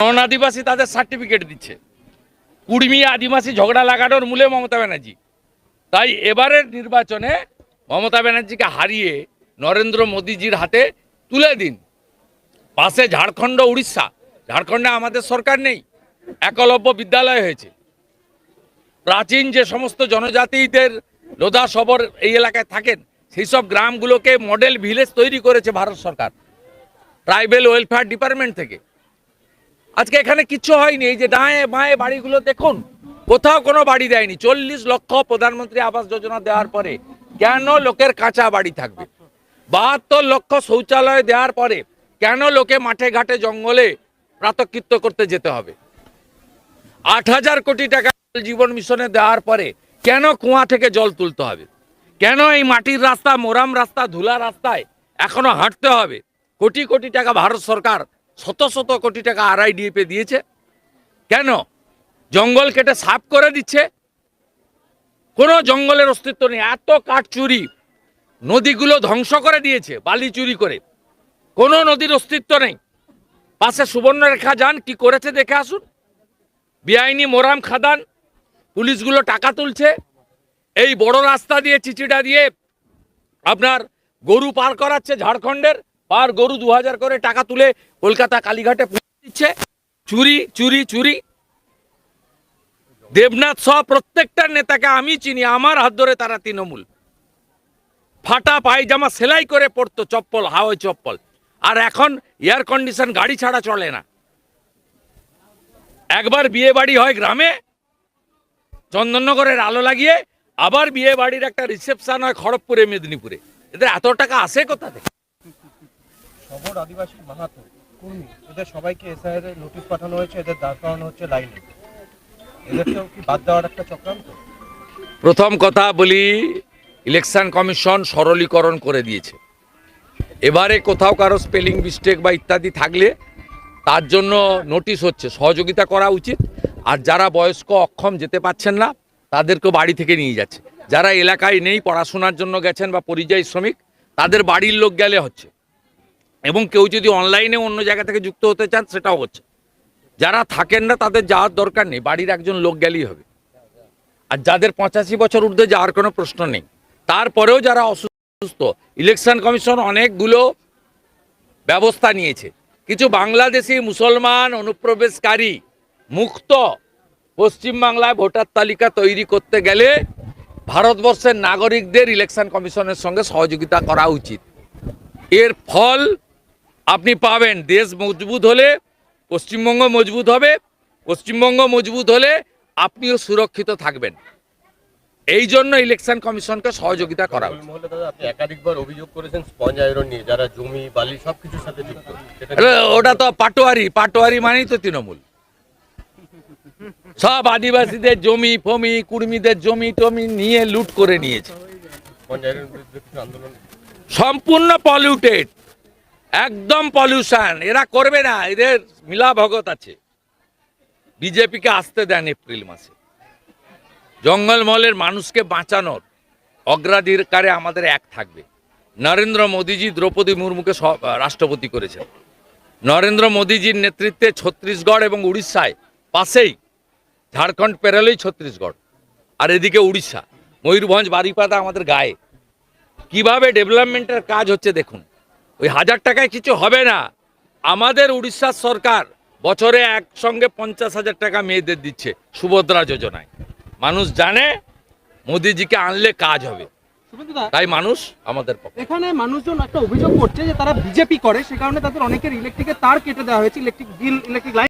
নন আদিবাসী তাদের সার্টিফিকেট দিচ্ছে। কুর্মী আদিবাসী ঝগড়া লাগানোর মূলে মমতা ব্যানার্জি। তাই এবারের নির্বাচনে মমতা ব্যানার্জিকে হারিয়ে নরেন্দ্র মোদীজির হাতে তুলে দিন। পাশে ঝাড়খণ্ড, উড়িষ্যা। ঝাড়খণ্ডে আমাদের সরকার নেই, একলব্য বিদ্যালয় হয়েছে। প্রাচীন যে সমস্ত জনজাতিদের লোধা সবর এই এলাকায় থাকেন, সেই সব গ্রামগুলোকে মডেল ভিলেজ তৈরি করেছে ভারত সরকার। ট্রাইবেল ওয়েলফেয়ার ডিপার্টমেন্ট থেকে। আজকে এখানে কিচ্ছু হয়নি, এই যে ডায়ে বাঁয়ে বাড়িগুলো দেখুন, কোথাও কোনো বাড়ি দেয়নি। চল্লিশ লক্ষ প্রধানমন্ত্রী আবাস যোজনা দেওয়ার পরে কেন লোকের কাঁচা বাড়ি থাকবে? বাহাত্তর লক্ষ শৌচালয় দেওয়ার পরে কেন লোকে মাঠে ঘাটে জঙ্গলে প্রাতকৃত্য করতে যেতে হবে? আট হাজার কোটি টাকা জীবন মিশনে দেওয়ার পরে কেন কুয়া থেকে জল তুলতে হবে? কেন এই মাটির রাস্তা, মোরাম রাস্তা ধুলা রাস্তায় এখনও হাঁটতে হবে? কোটি কোটি টাকা ভারত সরকার শত শত কোটি টাকা আরআইডিএপে দিয়েছে। কেন? জঙ্গল কেটে সাফ করে দিচ্ছে। কোনো জঙ্গলের অস্তিত্ব নেই। এত কাঠ চুরি নদীগুলো ধ্বংস করে দিয়েছে, বালি চুরি করে। কোনো নদীর অস্তিত্ব নেই। পাশে সুবর্ণরেখা যান, কি করেছে দেখে আসুন। বেআইনি মোরাম খাদান, পুলিশগুলো টাকা তুলছে। এই বড় রাস্তা দিয়ে চিচিটা দিয়ে আপনার গরু পার করাচ্ছে ঝাড়খণ্ডের। পার গরু দু হাজার করে টাকা তুলে কলকাতা কালীঘাটে দিচ্ছে। চুরি চুরি চুরি। দেবনাথ সহ প্রত্যেকটা নেতাকে আমি চিনি, আমার হাত ধরে তারা তৃণমূল। ফাটা পায়জামা সেলাই করে পড়তো, চপ্পল, হাওয়াই চপ্পল। আর এখন এয়ার কন্ডিশন গাড়ি ছাড়া চলে না। একবার বিয়ে বাড়ি হয় গ্রামে, চন্দননগরের আলো লাগিয়ে আবার বিয়ে বাড়ির একটা রিসেপশন হয় খড়গপুরে, মেদিনীপুরে। এদের এত টাকা আসে কোথা থেকে? সবর আদিবাসী মাহাতো, কর্মী। এদের সবাইকে এসআইআর এর নোটিশ পাঠানো হয়েছে, এদের দাঁড় করানো হচ্ছে লাইনে। এদেরকেও কি বাদ দেওয়ার একটা চক্রান্ত? প্রথম কথা বলি, ইলেকশন কমিশন সরলীকরণ করে দিয়েছে। এবারে কোথাও কারও স্পেলিং মিস্টেক বা ইত্যাদি থাকলে তার জন্য নোটিশ হচ্ছে, সহযোগিতা করা উচিত। আর যারা বয়স্ক অক্ষম যেতে পাচ্ছেন না, তাদেরকেও বাড়ি থেকে নিয়ে যাচ্ছে। যারা এলাকায় নেই, পড়াশোনার জন্য গেছেন বা পরিযায়ী শ্রমিক, তাদের বাড়ির লোক গেলে হচ্ছে। এবং কেউ যদি অনলাইনে অন্য জায়গা থেকে যুক্ত হতে চান, সেটাও হচ্ছে। যারা থাকেন না, তাদের যাওয়ার দরকার নেই। বাড়ির একজন লোক গেলেই হবে। আর যাদের পঁচাশি বছর ঊর্ধ্বে যাওয়ার কোনো প্রশ্ন নেই। তারপরেও যারা অসুস্থ ইলেকশন কমিশন অনেকগুলো ব্যবস্থা নিয়েছে। কিছু বাংলাদেশি মুসলমান অনুপ্রবেশকারী মুক্ত পশ্চিমবাংলায় ভোটার তালিকা তৈরি করতে গেলে ভারতবর্ষের নাগরিকদের ইলেকশন কমিশনের সঙ্গে সহযোগিতা করা উচিত। এর ফল আপনি পাবেন। দেশ মজবুত হলে পশ্চিমবঙ্গ মজবুত হবে। পশ্চিমবঙ্গ মজবুত হলে আপনিও সুরক্ষিত থাকবেন। এই জন্য ইলেকশন কমিশনকে সহযোগিতা করা তৃণমূল উচিত মহলে দাদা আপনি একাধিকবার অভিযোগ করেছেন স্পঞ্জ আয়রন নিয়ে যারা জমি বালি সবকিছুর সাথে যুক্ত। ওটা তো পাটোয়ারি। পাটোয়ারি মানেই তো তৃণমূল। সব আদিবাসীদের জমি ফমি কুর্মীদের জমি টমি নিয়ে লুট করে নিয়েছে। সম্পূর্ণ পলিউটেড একদম পলিউশন এরা করবে না, এদের মিলা ভগত আছে। বিজেপিকে আসতে দেন এপ্রিল মাসে। জঙ্গলমহলের মানুষকে বাঁচানোর অগ্রাধিকারে আমাদের এক থাকবে। নরেন্দ্র মোদীজি দ্রৌপদী মুর্মুকে রাষ্ট্রপতি করেছেন। নরেন্দ্র মোদীজির নেতৃত্বে ছত্তিশগড় এবং উড়িষ্যায় পাশেই ঝাড়খণ্ড পেরোলেই ছত্তিশগড়। আর এদিকে উড়িষ্যা, ময়ূরভঞ্জ, বারিপাদা আমাদের গায়ে। কীভাবে ডেভেলপমেন্টের কাজ হচ্ছে দেখুন। ওই হাজার টাকায় কিছু হবে না। আমাদের উড়িষ্যার সরকার বছরে একসঙ্গে পঞ্চাশ হাজার টাকা মেয়েদের দিচ্ছে সুভদ্রা যোজনায়। মানুষ জানে মোদিজিকে আনলে কাজ হবে। তাই মানুষ আমাদের পক্ষে। এখানে মানুষজন একটা অভিযোগ করছে যে তারা বিজেপি করে সে কারণে তাদের অনেকের ইলেকট্রিকের তার কেটে দেওয়া হয়েছে ইলেকট্রিক বিল ইলেকট্রিক লাইন